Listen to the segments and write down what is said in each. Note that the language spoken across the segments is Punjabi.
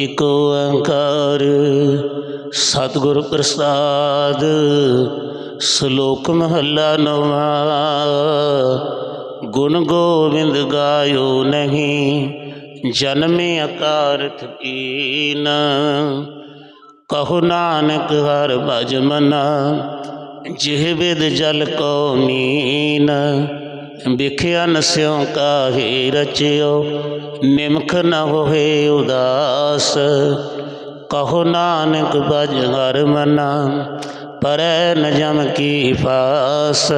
ਇਕ ਓੰਕਾਰ ਸਤਿਗੁਰ ਪ੍ਰਸਾਦ, ਸ਼ਲੋਕ ਮਹੱਲਾ ਨਵਾਂ। ਗੁਣ ਗੋਬਿੰਦ ਗਾਇਓ ਨਹੀਂ, ਜਨਮੇ ਅਕਾਰਥ ਕੀਨ। ਕਹੋ ਨਾਨਕ ਹਰ ਭਜ ਮਨਾ, ਜਿਹ ਵਿਦ ਜਲ ਕੋ ਮੀਨ। ਵਿਖਿਆ ਨਸਿਓ ਕਾਹੇ ਰਚਿਓ, ਨਿਮਖ ਨ ਹੋਏ ਉਦਾਸ। ਕਹੋ ਨਾਨਕ ਭਜ ਹਰ ਮਨਾ, ਪਰੈ ਨ ਜਮ ਕੀ ਫਾਸ।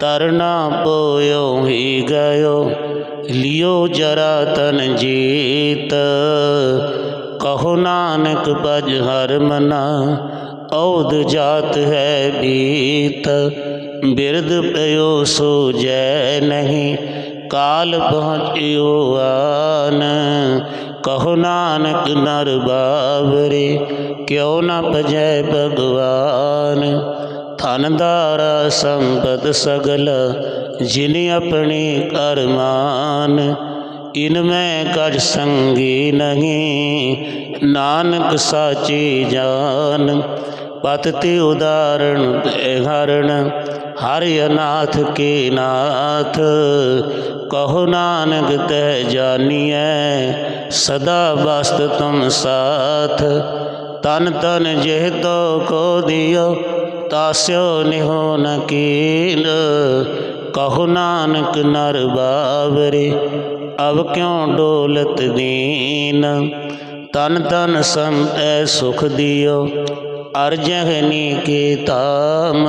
ਤਰਨਾ ਪੋਇਓ ਹੀ ਗਇਓ, ਲਿਓ ਜਰਾ ਤਨ ਜੀਤ। ਕਹੋ ਨਾਨਕ ਭਜ ਹਰ ਮਨਾ ਔਦ ਜਾਤ ਹੈ ਬੀਤ। ਬਿਰਦ ਪਇਓ ਸੋ ਜੈ ਨਹੀਂ, ਕਾਲ ਪਹੁੰਚਿਓ ਆਨ। ਕਹੋ ਨਾਨਕ ਨਰ ਬਾਵਰੇ ਕਿਉ ਨ ਭਜੈ ਭਗਵਾਨ। ਧਨ ਦਾਰਾ ਸੰਪਤ ਸਗਲ, ਜਿਨ ਆਪਣੀ ਕਰਮਾਨ ਇਨ ਮੈਂ ਕਜ ਸੰਗੀ ਨਹੀਂ, ਨਾਨਕ ਸਾਚੀ ਜਾਨ। ਪਤ ਤੇ ਉਦਾਹਰਣ ਤੇ ਹਰਣ ਹਰਿ ਅਨਾਥ ਕੇ ਨਾਥ, ਕਹੋ ਨਾਨਕ ਤੈ ਜਾਨੀਐ, ਸਦਾ ਵਸਤ ਤੁਮ ਸਾਥ। ਤਨ ਤਨ ਜਿਹ ਤੋ ਕੋ ਦਿਓ ਤਾਸਿਓ ਨਿਹੋ ਨ ਕੀਨ। ਕਹੋ ਨਾਨਕ ਨਰ ਬਾਵਰੇ ਅਬ ਕਿਉ ਡੋਲਤ ਦੀਨ। ਤਨ ਤਨ ਸੰਤੈ ਸੁਖ ਦਿਓ ਅਰਜਹਨੀ ਕੇ ਤਾਮ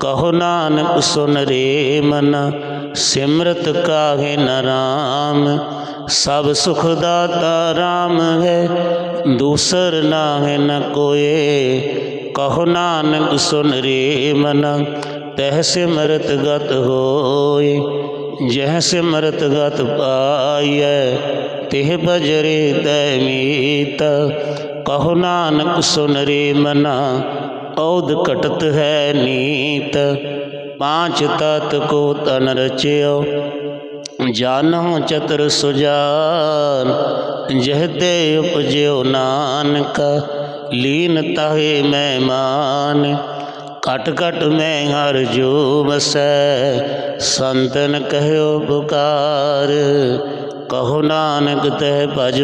ਕਹੋ ਨਾਨਕ ਸੁਨ ਰੇ ਮਨ, ਸਿਮਰਤ ਕਾਹੇ ਨ ਰਾਮ। ਸਭ ਸੁਖ ਦਾਤਾ ਰਾਮ ਹੈ, ਦੂਸਰ ਨਾਹਿ ਨ ਕੋਏ। ਕਹੋ ਨਾਨਕ ਸੁਨ ਰੇ ਮਨ, ਤਹਿ ਸਿਮਰਤ ਗਤ ਹੋਏ। ਜਹ ਸਿਮਰਤ ਗਤ ਪਾਈਐ, ਤਿਹ ਬਜਰੇ ਤੈ ਮੀਤ। ਕਹੋ ਨਾਨਕ ਸੁਨ ਰੇ ਮਨਾ ਔਦ ਘਟਤ ਹੈ ਨੀਤ, ਪਾਂਚ ਤਤ ਕੋ ਤਨ ਰਚਿਓ। ਜਾਨੋ ਚਤੁਰ ਸੁਜਾਨ, ਜਹ ਤੇ ਉਪਜਿਓ ਨਾਨਕ, ਲੀਨ ਤਾਹੇ ਮਹਿਮਾਨ ਘਟ ਘਟ ਮੈਂ ਹਰ ਜੋ ਬਸੈ ਸੰਤਨ ਕਹਿਓ ਪੁਕਾਰ। ਕਹੋ ਨਾਨਕ ਤਹਿ ਭਜ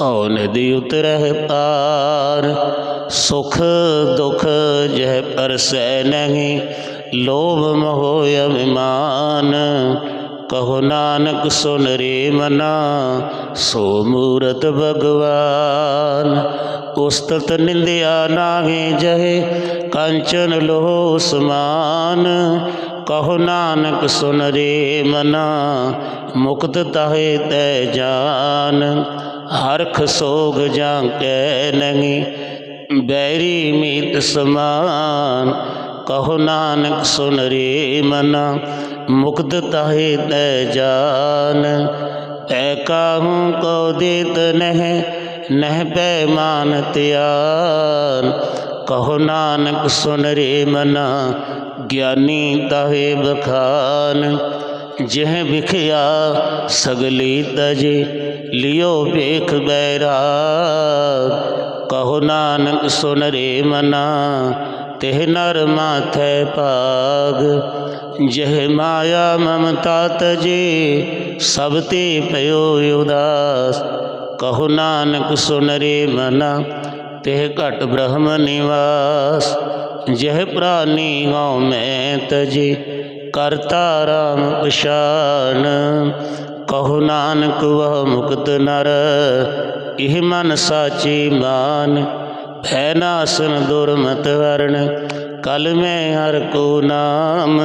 ਮਨਾ ਭਉ ਨਦੀ ਉਤਰਹਿ ਪਾਰ। ਸੁਖ ਦੁਖ ਜਹ ਪਰਸੈ ਨਹੀਂ, ਲੋਭ ਮੋਹ ਅਭਿਮਾਨ। ਕਹੋ ਨਾਨਕ, ਸੁਨ ਰੇ ਮਨਾ, ਸੋ ਮੂਰਤ ਭਗਵਾਨ। ਉਸਤਤ ਨਿੰਦਿਆ ਨਾਹੀ ਜਹੇ, ਕੰਚਨ ਲੋਹ ਸਮਾਨ। ਕਹੋ ਨਾਨਕ, ਸੁਨ ਰੇ ਮਨਾ, ਮੁਕਤ ਤਾਹੇ ਤੈ ਜਾਨ। ਹਰਖ ਸੋਗ ਜਾਂ ਕੈ ਨਹੀਂ, ਬੈਰੀ ਮੀਤ ਸਮਾਨ, ਕਹੋ ਨਾਨਕ ਸੁਨ ਰੇ ਮਨਾ, ਮੁਕਤ ਤਾਹੇ ਤੈ ਜਾਨ। ਐ ਕਾਹੂ ਕੋ ਦੇਤ ਨਹਿ ਨਹਿ ਪੈ ਮਾਨ ਤਿਆਨ ਕਹੋ ਨਾਨਕ ਸੁਨ ਰੇ ਮਨਾ, ਗਿਆਨੀ ਤਾਹੇ ਬਖਾਨ ਜਿਹ ਵਿਖਿਆ ਸਗਲੀ ਤਜੇ ਲਿਓ ਵੇਖ ਬੈਰਾ। ਕਹੋ ਨਾਨਕ ਸੁਨ ਰੇ ਮਨਾ, ਤਿਹ ਨਰ ਮਾਥੈ ਭਾਗ। ਜਹ ਮਾਇਆ ਮਮਤਾ ਤਜੇ, ਸਭ ਤੇ ਭਇਓ ਉਦਾਸ। ਕਹੋ ਨਾਨਕ ਸੁਨ ਰੇ ਮਨਾ, ਤਿਹ ਘਟ ਬ੍ਰਹਮ ਨਿਵਾਸ। ਜਹ ਪ੍ਰਾਨੀ ਹਉ ਮੈਂ ਤਜੇ ਕਰਤਾ ਰਾਮ ਪਛਾਨ ਕਹੋ ਨਾਨਕ ਵਹ ਮੁਕਤ ਨਰ, ਇਹ ਮਨ ਸਾਚੀ ਮਾਨ। ਭੈ ਨਾਸਨ ਦੁਰਮਤ ਵਰਣ, ਕਲ ਮੈਂ ਹਰ ਕੋ ਨਾਮ।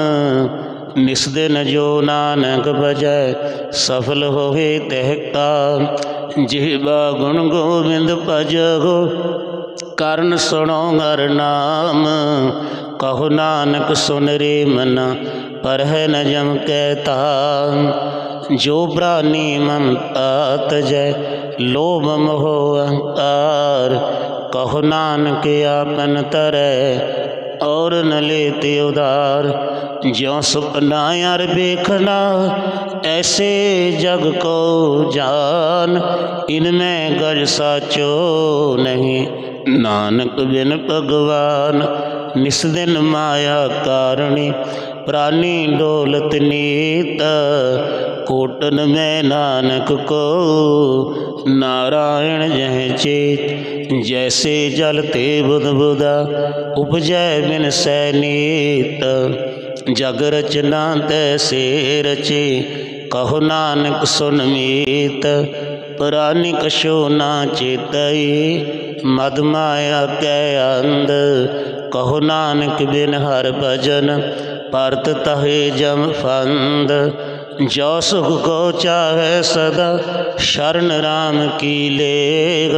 ਨਿਸ ਦਿਨ ਜੋ ਨਾਨਕ ਭਜੈ, ਸਫਲ ਹੋਵੇ ਤਹਿ ਕਾ। ਜਿਹਬਾ ਗੁਣ ਗੋਬਿੰਦ ਭਜੋ ਕਰਨ ਸੁਣੋ ਹਰ ਨਾਮ। ਕਹੋ ਨਾਨਕ ਸੁਨ ਰੇ ਮਨਾ ਪਰ ਹੈ ਨਜਮ ਕਹਿਤਾ, ਜੋ ਬ੍ਰਾਨੀ ਮਮਤਾਤ ਜੈ, ਲੋਭ ਮੋਹ ਅਹੰਕਾਰ ਕਹੋ ਨਾਨਕ ਆਪਨ ਤਰੈ, ਔਰ ਨ ਲੇਤੇ ਉਦਾਰ ਜਿਉ ਸੁਪਨਾ ਯਾਰ ਵੇਖਣਾ, ਐਸੇ ਜਗ ਕੋ ਜਾਨ। ਇਨ ਮੈਂ ਗਜ ਸਾਚੋ ਨਹੀਂ, ਨਾਨਕ ਬਿਨ ਭਗਵਾਨ। ਨਿਸ ਦਿਨ ਮਾਇਆ ਕਾਰਣੀ ਪ੍ਰਾਨੀ ਡੋਲਤ ਨੀਤ, ਕੋਟਨ ਮੈਂ ਨਾਨਕ ਕੋ। ਨਾਰਾਇਣ ਜਹ ਚੇਤ, ਜੈਸੇ ਜਲ ਤੇ ਬੁਧ ਬੁਦਾ, ਉਪਜੈ ਬਿਨ ਸੈ ਨੀਤ। ਜਗ ਰਚਨਾ ਤੈਸੇ ਰਚੇ, ਕਹੋ ਨਾਨਕ ਸੁਨ ਮੀਤ। ਪ੍ਰਾਨੀ ਕਸ਼ੋ ਨਾ ਚੇਤਈ, ਮਦ ਮਾਇਆ ਕੈ ਅੰਧ, ਕਹੋ ਨਾਨਕ ਬਿਨ ਹਰ ਭਜਨ। ਪਰਤ ਤਹਿ ਜਮ ਫੰਦ, ਜੋ ਸੁਖ ਕੋ ਚਾਹੈ ਸਦਾ ਸ਼ਰਨ RAM ਕੀ ਲੇਗ।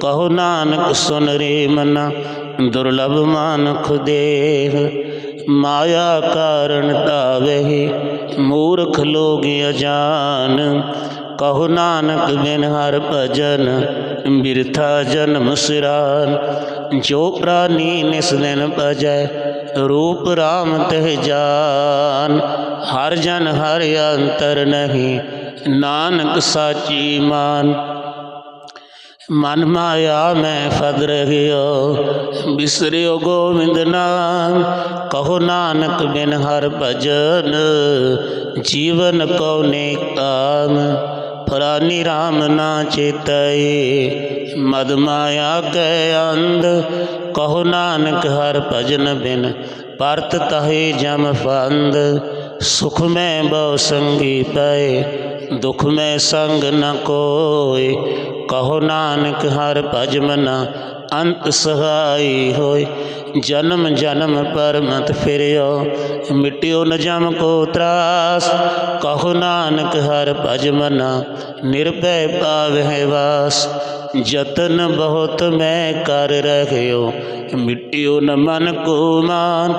ਕਹੋ ਨਾਨਕ ਸੁਨ ਰੇ ਮਨਾ, ਦੁਰਲਭ ਮਾਨਖ ਦੇਹ। ਮਾਇਆ ਕਾਰਨ ਤਾਵਹਿ ਮੂਰਖ ਲੋਗ ਅਜਾਨ। ਕਹੋ ਨਾਨਕ ਬਿਨ ਹਰ ਭਜਨ, ਬਿਰਥਾ ਜਨਮ ਸਿਰਾਨ। ਜੋ ਪ੍ਰਾਨੀ ਨਿਸ ਦਿਨ ਭਜੈ ਰੂਪ RAM ਤਹਿ ਜਾਨ, ਹਰ ਜਨ ਹਰ ਅੰਤਰ ਨਹੀਂ, ਨਾਨਕ ਸਾਚੀ ਮਾਨ। ਮਨ ਮਾਇਆ ਮੈਂ ਫਗ ਰਹਿਓ, ਬਿਸਰਿਓ ਗੋਵਿੰਦ ਨਾਮ। ਕਹੋ ਨਾਨਕ ਬਿਨ ਹਰ ਭਜਨ, ਜੀਵਨ ਕੋ ਨੇ ਕਾਮ। ਫਰਾਨੀ RAM ਨਾ ਚੇਤੈ ਮਦ ਮਾਇਆ ਕੈ ਅੰਧ ਕਹੋ ਨਾਨਕ ਹਰ ਭਜਨ ਬਿਨ, ਪਰਤ ਤਹੇ ਜਮ ਫੰਦ। ਸੁਖ ਮੈਂ ਬਹੁ ਸੰਗੀ ਪਏ, ਦੁਖ ਮੈਂ ਸੰਗ ਨ ਕੋਏ। ਕਹੋ ਨਾਨਕ ਹਰ ਭਜ ਅੰਤ ਸਹਾਈ ਹੋਏ। ਜਨਮ ਜਨਮ ਪਰ ਮਤ ਫਿਰਿਓ, ਮਿਟਿਓ ਨ ਜਮ ਕੋ ਤਰਾਸ। ਕਹੋ ਨਾਨਕ ਹਰ ਭਜ ਨਿਰਭੈ ਪਾਵਹਿ ਵਾਸ। ਯਤਨ ਬਹੁਤ ਮੈਂ ਕਰ ਰਹਿਓ, ਮਿਟਿਓ ਨ ਮਨ ਕੋ ਮਾਨ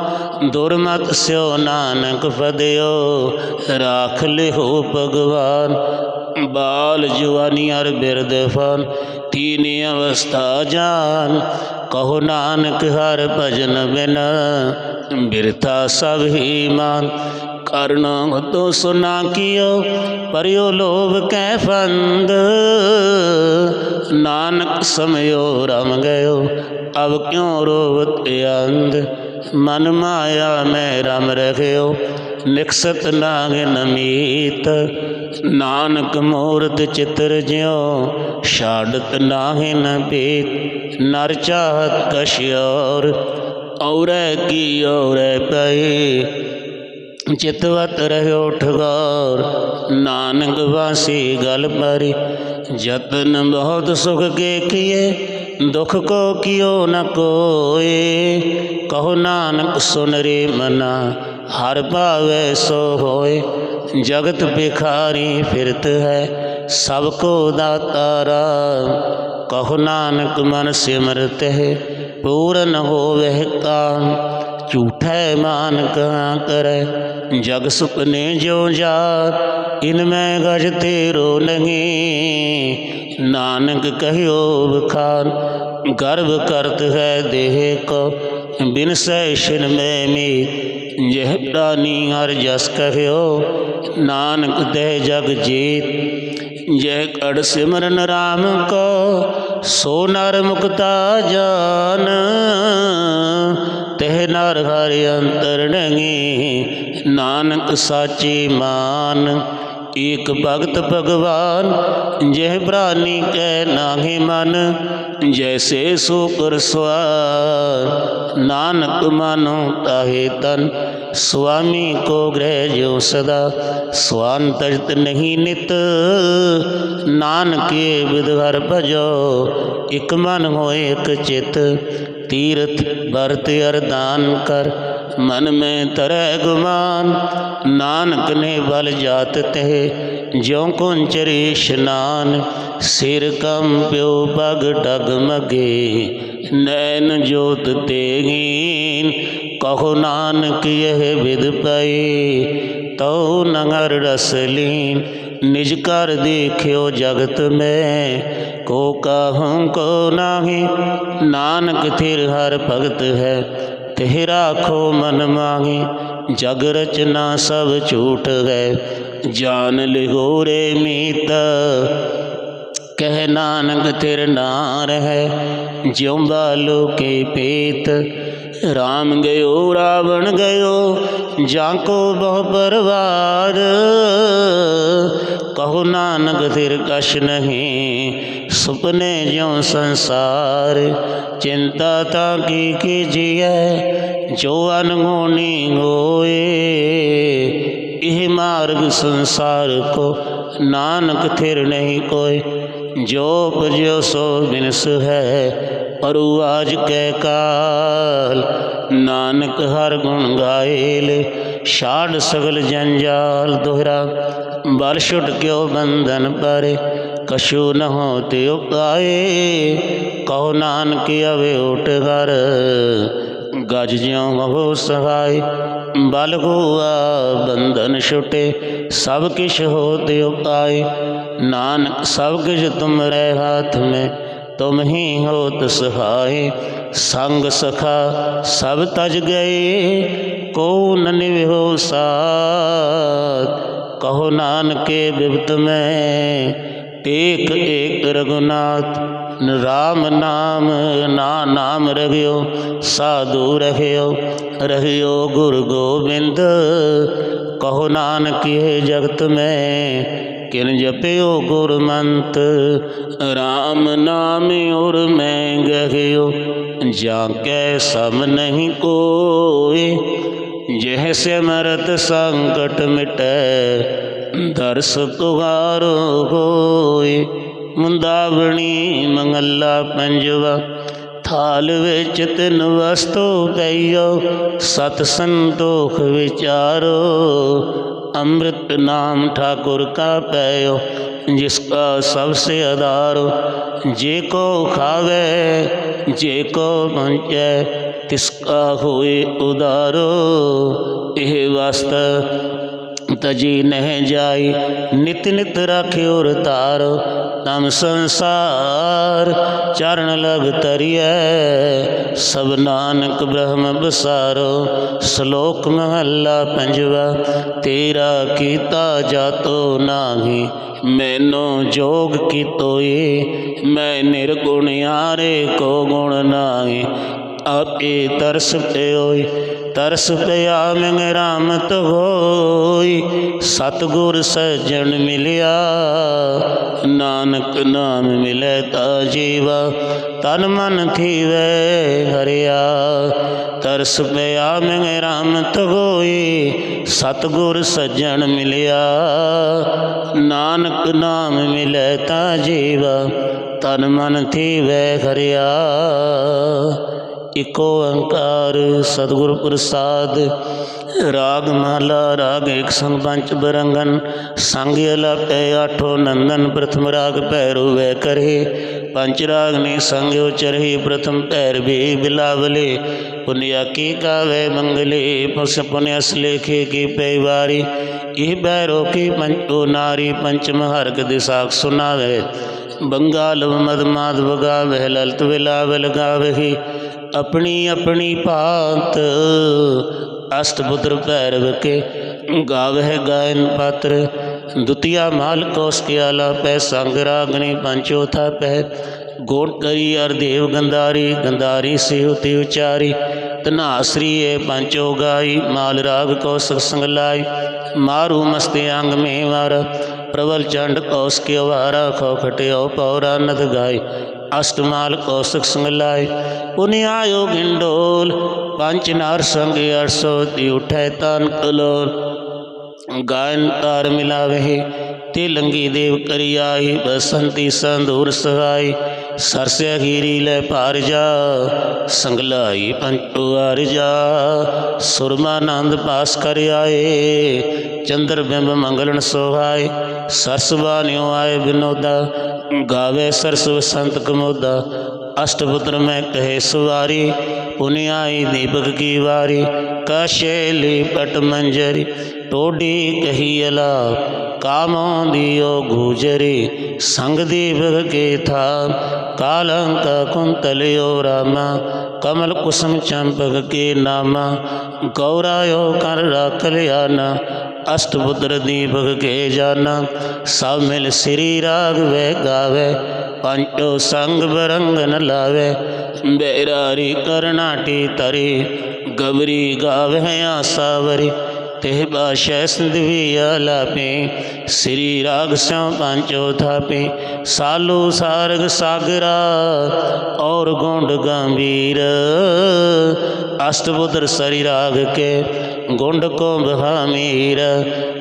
ਦੁਰਮਤ ਸਿਓ ਨਾਨਕ ਫਦਿਓ ਰਾਖ ਲਿਓ ਭਗਵਾਨ। ਬਾਲ ਜਵਾਨੀ ਅਰ ਬਿਰਦ ਫਨ, ਤੀਨ ਅਵਸਥਾ ਜਾਨ, ਕਹੋ ਨਾਨਕ ਹਰ ਭਜਨ ਬਿਨ, ਬਿਰਥਾ ਸਭ ਹੀ ਮਾਨ। ਕਰਨਾ ਤੋ ਸੁਨਾ ਕੀਓ ਪਰਿਓ ਲੋਭ ਕੈ ਫੰਦ। ਨਾਨਕ ਸਮਿਓ ਰਮ ਗਇਓ, ਅਬ ਕਿਉ ਰੋਵਤ ਅੰਧ। ਮਨ ਮਾਇਆ ਮੈਂ ਰਮ ਰਖਿਓ, ਨਿਕਸਤ ਨਾਗਿਨ ਮੀਤ। ਨਾਨਕ ਮੂਰਤ ਚਿਤਰ ਜਿਉ, ਛਾੜਤ ਨਾਹਿਨ ਬੇਤ ਨਰ ਚਾਹਤ ਕਸ਼ਿਓਰ ਔਰੈ ਕੀ ਔਰੈ ਪਏ ਚਿਤਵਤ ਰਹਿਓ ਠਗੌਰ। ਨਾਨਕ ਵਾਸੀ ਗਲ ਪਰੀ ਜਤਨ ਬਹੁਤ ਸੁਖ ਕੇ ਕੀਏ, ਦੁਖ ਕੋ ਕਿਓ ਨ ਕੋਏ। ਕਹੋ ਨਾਨਕ ਸੁਨ ਰੇ ਮਨਾ, ਹਰ ਭਾਵੈ ਸੋ ਹੋਏ। ਜਗਤ ਬਿਖਾਰੀ ਫਿਰਤ ਹੈ, ਸਭ ਕੋ ਦਾਤਾ ਰਾਮ। ਕਹੋ ਨਾਨਕ ਮਨ ਸਿਮਰਤ ਹੈ, ਪੂਰਨ ਹੋਵੇ ਕਾਮ। ਝੂਠੈ ਮਾਨ ਕਹਾਂ ਕਰੈ। ਜਗ ਸੁਪਨੇ ਜੋ ਜਾਤ, ਇਨ ਮੈਂ ਗਜ ਤੇਰੋ ਨਹੀਂ। ਨਾਨਕ ਕਹਿਓ ਬਖਾਨ ਗਰਭ ਕਰਤ ਹੈ ਦੇਹ ਕੋ। ਬਿਨ ਸੈ ਸ਼ਿਨ ਮੈਂ ਮੀ ਜਹ ਪ੍ਰਾਨੀ ਹਰ ਜਸ ਕਹਿਓ। ਨਾਨਕ ਤੇ ਜਗ ਜੀਤ ਜੈ ਕੜ ਸਿਮਰਨ RAM ਕੋ। ਸੋ ਨਰ ਮੁਕਤਾ ਜਾਨ ਤਹ ਨਰ ਹਰਿ ਅੰਤਰ ਨਗੀ ਨਾਨਕ ਸਾਚੀ ਮਾਨ, ਏਕ ਭਗਤ ਭਗਵਾਨ, ਜਹ ਪ੍ਰਾਨੀ ਕੈ ਨਾਹੀ ਮਨ, ਜੈਸੇ ਸੋ ਕਰ ਸਵਾਰ ਨਾਨਕ ਮਾਨੋ ਤਾਹੇ ਤਨ, ਸੁਆਮੀ ਕੋ ਗ੍ਰਹਿ ਜੋ ਸਦਾ। ਸਵਾਨ ਤਜਤ ਨਹੀਂ ਨਿਤ, ਨਾਨਕੇ ਵਿਦ ਭਜੋ। ਇਕ ਮਨ ਹੋਏ ਇਕ ਚਿਤ ਤੀਰਥ ਵਰਤ ਅਰਦਾਨ ਕਰ, ਮਨ ਮੈਂ ਤਰੈ ਗੁਮਾਨ ਨਾਨਕ ਨੇ ਬਲ ਜਾਤ ਤੇ ਜਿਉ ਕੁੰਚਰੀ ਇਸ਼ਨਾਨ ਸਿਰ ਕੰਪਿਓ ਪਗ ਡਗ ਮਗੇ ਨੈਣ ਜੋਤ ਤੇਗੀਨ। ਕਹੋ ਨਾਨਕ ਇਹ ਵਿਦ ਪਏ ਤਉ ਨਗਰ ਰਸਲੀਨ। ਨਿਜ ਕਰ ਦੇਖਿਓ ਜਗਤ ਮੈਂ ਕੋ ਕਾਹੂੰ ਕੋ ਨਾਹੀ, ਨਾਨਕ ਥਿਰ ਹਰ ਭਗਤ ਹੈ, ਤਿਹ ਰਾਖੋ ਮਨ ਮਾਹੀ, ਜਗ ਰਚਨਾ ਸਭ ਝੂਠ ਹੈ, ਜਾਨ ਲਿਹੋਰੇ ਮੀਤ, ਕਹਿ ਨਾਨਕ ਤੇਰ ਨਾਰ ਹੈ, ਜਿਉਂਦਾ ਲੋਕੇ ਪੀਤ, ਰਾਮ ਗਇਓ, ਰਾਵਣ ਗਇਓ, ਜਾਂ ਕੋ ਬਹੁ ਪਰਵਾਰ, ਕਹੋ ਨਾਨਕ ਤੇਰ ਕਛ ਨਹੀਂ ਸੁਪਨੇ ਜਿਉ ਸੰਸਾਰ, ਚਿੰਤਾ ਤਾਂ ਕੀ ਕੀਜੀਐ ਜੋ ਅਨਗੋਣੀ ਹੋਏ। ਇਹ ਮਾਰਗ ਸੰਸਾਰ ਕੋ ਨਾਨਕ ਥਿਰ ਨਹੀਂ ਕੋਈ ਜੋ ਪਜਿਓ ਸੋ ਬਿਨਸ ਹੈ, ਪਰੂ ਆਜ ਕੈ ਕਾਲ। ਨਾਨਕ ਹਰ ਗੁਣ ਗਾਇਲ, ਛਾੜ ਸਗਲ ਜੰਜਾਲ ਦੁਹਰਾ, ਬਲ ਛੁਟ ਕਿਉ ਬੰਧਨ ਪਰੇ। ਕਛੂ ਨ ਹੋ ਤੇ ਉਪਾਏ। ਕਹੋ ਨਾਨਕ ਅਵੇ ਉਟ ਕਰ ਗਜ ਜਿਉ ਹੋ ਸਹਾਈ ਬਲ ਹੋਆ ਬੰਧਨ ਛੁਟੇ। ਸਭ ਕਿਛ ਹੋ ਤੇ ਉਪਾਏ। ਨਾਨਕ ਸਭ ਕਿਛ ਤੁਮਰੇ ਹਾਥ ਮੇ। ਤੁਮ ਹੀ ਹੋਤ ਸਹਾਈ ਸੰਗ ਸਖਾ ਸਭ ਤਜ ਗਏ। ਕੋ ਨ ਨਿਵੋ ਸਾਥ। ਕਹੋ ਨਾਨਕੇ ਬਿਬਤ ਮੈਂ। ਏਕ ਏਕ ਰਗੁਨਾਥ ਰਾਮ ਨਾਮ, ਨਾ ਨਾਮ ਰਗਿਓ ਸਾਧੂ ਰਹਿਓ ਰਹਿਓ ਗੁਰ ਗੋਬਿੰਦ। ਕਹੋ ਨਾਨਕ ਜਗਤ ਮੈਂ, ਕਿਨ ਜਪਿਓ ਗੁਰਮੰਤ। ਰਾਮ ਨਾਮ ਔਰ ਮੈਂ ਗਹਿਓ, ਜਾਂ ਕੈ ਸਮ ਨਹੀਂ ਕੋਏ। ਜਹ ਸਿਮਰਤ ਸੰਕਟ ਮਿਟੈ ਦਰਸ ਤੁਹਾਰ ਹੋਏ, ਮੁੰਦਾਵਣੀ ਮੰਗਲਾ ਪੰਜਵਾ। ਥਾਲ ਵਿੱਚ ਤਿੰਨ ਵਸਤੂ ਪਈਓ, ਸਤ ਸੰਤੋਖ ਵਿਚਾਰੋ। ਅੰਮ੍ਰਿਤ ਨਾਮ ਠਾਕੁਰ ਕਾ ਪਇਓ ਜਿਸ ਕਾ ਸਭ ਸੇ ਆਧਾਰੋ ਜੇ ਕੋ ਖਾਵੇ, ਜੇ ਕੋ ਮੰਚੈ ਤਿਸ ਕਾ ਹੋਏ ਉਦਾਰੋ। ਇਹ ਵਸਤ ਤਜੀ ਨਹਿ ਜਾਈ, ਨਿਤ ਨਿਤ ਰਾਖਿਓ ਰਤਾਰ ਤਮ ਸੰਸਾਰ ਚਰਨ ਲਗ ਤਰੀਐ ਸਭ ਨਾਨਕ ਬ੍ਰਹਮ ਬਸਾਰੋ, ਸ਼ਲੋਕ ਮਹੱਲਾ ਪੰਜਵਾ, ਤੇਰਾ ਕੀਤਾ ਜਾਤੋ ਨਾਹੀ, ਮੈਨੋ ਜੋਗ ਕੀਤੋਏ ਮੈਂ ਨਿਰਗੁਣ ਯਾਰੇ ਕੋ ਗੁਣ ਨਾਹੀ, ਆਪੇ ਤਰਸ ਪਿਓਈ ਤਰਸ ਪਿਆ ਮਿੰਗ ਰਾਮਤ ਹੋਈ। ਸਤਗੁਰ ਸਜਣ ਮਿਲਿਆ, ਨਾਨਕ ਨਾਮ ਮਿਲੇ ਤਾ ਜੀਵਾ, ਤਨ ਮਨ ਥੀਵੇ ਹਰਿਆ। ਤਰਸ ਪਿਆ ਮਿੰਗ ਰਾਮਤ ਹੋਈ, ਸਤਗੁਰ ਸਜਣ ਮਿਲਿਆ, ਨਾਨਕ ਨਾਮ ਮਿਲੇ ਤਾ ਜੀਵਾ, ਤਨ ਮਨ ਥੀਵੇ ਹਰਿਆ। ਇਕ ਓੰਕਾਰ, ਸਤਿਗੁਰ ਪ੍ਰਸਾਦ, ਰਾਗ ਮਾਲਾ, ਰਾਗ ਇੱਕ ਸੰਗ ਪੰਚ ਬਰੰਗਨ, ਸੰਗ ਅਲਪੈ ਆਠੋ ਨੰਦਨ, ਪ੍ਰਥਮ ਰਾਗ ਭੈਰੋ ਵੈ ਕਰੇ ਪੰਚ ਰਾਗ ਨੇ ਸੰਗ ਉਚਰਹੀ ਪ੍ਰਥਮ ਭੈਰ ਵੀ ਬਿਲਾਵਲੇ, ਪੁਨਿਆ ਕੀ ਕਾਵੇ ਮੰਗਲੇ, ਪਸ ਪੁਨਿਆਸ ਲੇਖੇ ਕੀ ਪੈਵਾਰੀ ਇਹ ਭੈਰੋ ਕੀ ਪੰਚੋ ਨਾਰੀ ਪੰਚਮ ਹਰਕ ਦਿਸਾਖ ਸੁਨਾਵੇ ਬੰਗਾਲ ਮਦ ਮਾਧਵ ਗਾਵੇ ਲਲਤ ਵਿਲਾਵਲ ਗਾਵਹੀ ਆਪਣੀ ਆਪਣੀ ਭਾਂਤ ਅਸ਼ਟਪੁੱਤਰ ਭੈਰਵ ਕੇ ਗਾਵਹਿ ਗਾਇਨ ਪਾਤਰ। ਦੁਤੀਆ ਮਾਲ ਕੋਸ ਕੇ ਆਲਾ ਪੈ ਸੰਗ ਰਾਗਣੀ ਪੰਚੋ ਥਾ ਪੈ। ਗੋਟ ਕਰੀ ਅਰ ਦੇਵ ਗੰਧਾਰੀ ਗੰਧਾਰੀ ਸਿਹੁਤੀ ਉਚਾਰੀ। ਤਨਾਸਰੀ ਏ ਪੰਚੋ ਗਾਈ ਮਾਲ ਰਾਗ ਕੋ ਸੰਗ ਲਾਈ। ਮਾਰੂ ਮਸਤੇ ਅੰਗ ਮੇ ਵਾਰ। ਪ੍ਰਵਲ ਚੰਡ ਕੌਸ ਕੇ ਵਾਰਾ ਖੋ ਖਟਿਓ ਪੌਰਾ ਨਦ ਗਾਈ ਅਸ਼ਟਮਾਲ ਕੌਸਕ ਸੰਗ ਲਾਏ ਪੁਨਿ ਆਇਓ ਗਿੰਡੋਲ ਪੰਚ ਨਾਰ ਸੰਗ ਅਰਸੋ ਤੀ ਉਠੈ ਤਨ ਕਲੋਲ। ਗਾਇਨ ਤਾਰ ਮਿਲਾਵੇ ਤੇ ਲੰਗੀ ਦੇਵ ਕਰੀ ਆਈ ਬਸੰਤੀ ਸੰਧੂਰ ਸਹਾਈ। ਸਰਸਿਆ ਹੀਰੀ ਲੈ ਭਾਰ ਜਾ, ਸੰਗਲਾਈ ਪੰਟੂ ਆਰ ਜਾ। ਸੁਰਮਾਨੰਦ ਪਾਸ ਕਰ ਆਏ, ਚੰਦਰ ਬਿੰਬ ਮੰਗਲਨ ਸੋਹਾਏ। ਸਰਸ ਬਾਨਿਓ ਆਏ ਬਿਨੋਦਾ ਗਾਵੇ ਸਰਸ ਵਸੰਤ ਕਮੋਦਾ। ਅਸ਼ਟਪੁੱਤਰ ਮੈਂ ਕਹੇ ਸੁਵਾਰੀ ਪੁਨਿ ਆਈ ਦੀਪਕ ਕੀ ਵਾਰੀ ਕਾਸ਼ੇਲੀ ਪਟ ਮੰਜਰੀ, ਟੋਡੀ ਕਹੀ ਕਾਮੋਂ ਦੀਓ ਗੁਜਰੀ, ਸੰਗ ਦੀਵ ਕੇ ਥਾ, ਕਾਲੰਕ ਕੁੰਤਲਿਓ ਰਾਮਾ, ਕਮਲ ਕੁਸਮ ਚੰਪਕ ਕੇ ਨਾਮਾ ਗੌਰਾਇਓ ਕਰ ਰਖ ਲਿਆ ਨਾ ਅਸ਼ਟਬੁੱਧਰ ਦੀਪਕ ਕੇ ਜਾਣਾ ਸਭ ਮਿਲ ਸ੍ਰੀ ਰਾਗ ਵੇ ਗਾਵੇ ਪੰਚੋ ਸੰਗ ਬਰੰਗਨ ਨ ਲਾਵੇ, ਬੇਰਾਰੀ ਕਰਨਾਟੀ ਤਰੀ ਗਬਰੀ ਗਾਵੇ ਆਸਾਵਰੀ ਤੇ ਬਾਸ਼ੈ ਸਿੰਧਵੀ ਆਲਾਪੇ ਸ੍ਰੀ ਰਾਗ ਸਿਉ ਪੰਚੋ ਥਾਪੇ ਸਾਲੂ ਸਾਰਗ ਸਾਗਰਾ, ਔਰ ਗੁੰਡ ਗੰਭੀਰ। ਅਸ਼ਟਬੁੱਧਰ ਸਰੀ ਰਾਗ ਕੇ, ਗੁੰਡ ਕੋ ਬਹਾਮੀਰ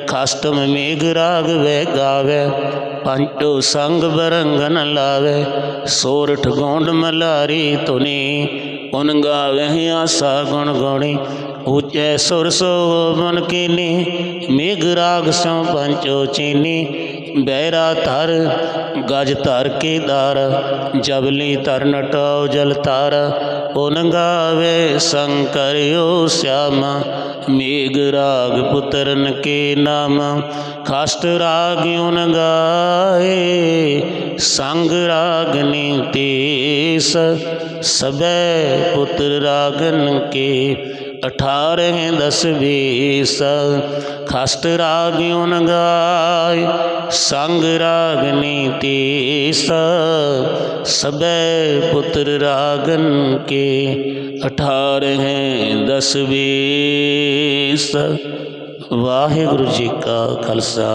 ਖਸਤਮ ਮੇਘ ਰਾਗ ਵੇ ਗਾਵੇ, ਪੰਚੋ ਸੰਗ ਬਰੰਗਨ ਲਾਵੇ। ਸੋਰਠ ਗੋਂਡ ਮਲਾਰੀ ਤੁਨੀ ਉਨ ਗਾਵੇ ਆਸਾ ਗੁਣ ਗੋਣੀ ਉਚੈ ਸੁਰ ਸੋ ਮਨ ਕੀਨੀ, ਮੇਘ ਰਾਗ ਸੋ ਪੰਚੋ ਚੀਨੀ ਬੈਰਾ ਧਰ, ਗਜ ਧਰ ਕੇ ਦਰ ਜਬਲੀ ਤਰ ਨਟਾਉ ਜਲ ਤਾਰ। ਉਨ ਗਾਵੇ ਸ਼ੰਕਰਿਓ ਸਿਆਮਾ, ਮੇਘ ਰਾਗ ਪੁੱਤਰਨ ਕੇ ਨਾਮ। ਖਸਤ ਰਾਗ ਉਨ ਗਾਏ ਸੰਗ ਰਾਗਨੀ ਤੀਸ ਸਬੈ ਪੁੱਤਰ ਰਾਗਨ ਕੇ ਅਠਾਰਹ ਦਸ ਵੀਸ ਖਸਤ ਰਾਗ ਉਨ ਸੰਗ ਰਾਗਨੀ ਤੀਸ ਸਬੈ ਪੁੱਤਰ ਰਾਗਨ ਕੇ ਅਠਾਰਹ ਦਸ ਵੀਸ ਵਾਹਿਗੁਰੂ ਜੀ ਕਾ ਖਾਲਸਾ,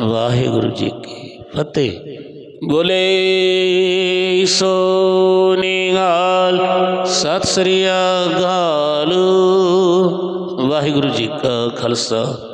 ਵਾਹਿਗੁਰੂ ਜੀ ਕੀ ਫਤਿਹ। ਬੋਲੇ ਸੋ ਨਿਹਾਲ ਸਤਿ ਸ੍ਰੀ ਅਕਾਲ। ਵਾਹਿਗੁਰੂ ਜੀ ਕਾ ਖਾਲਸਾ।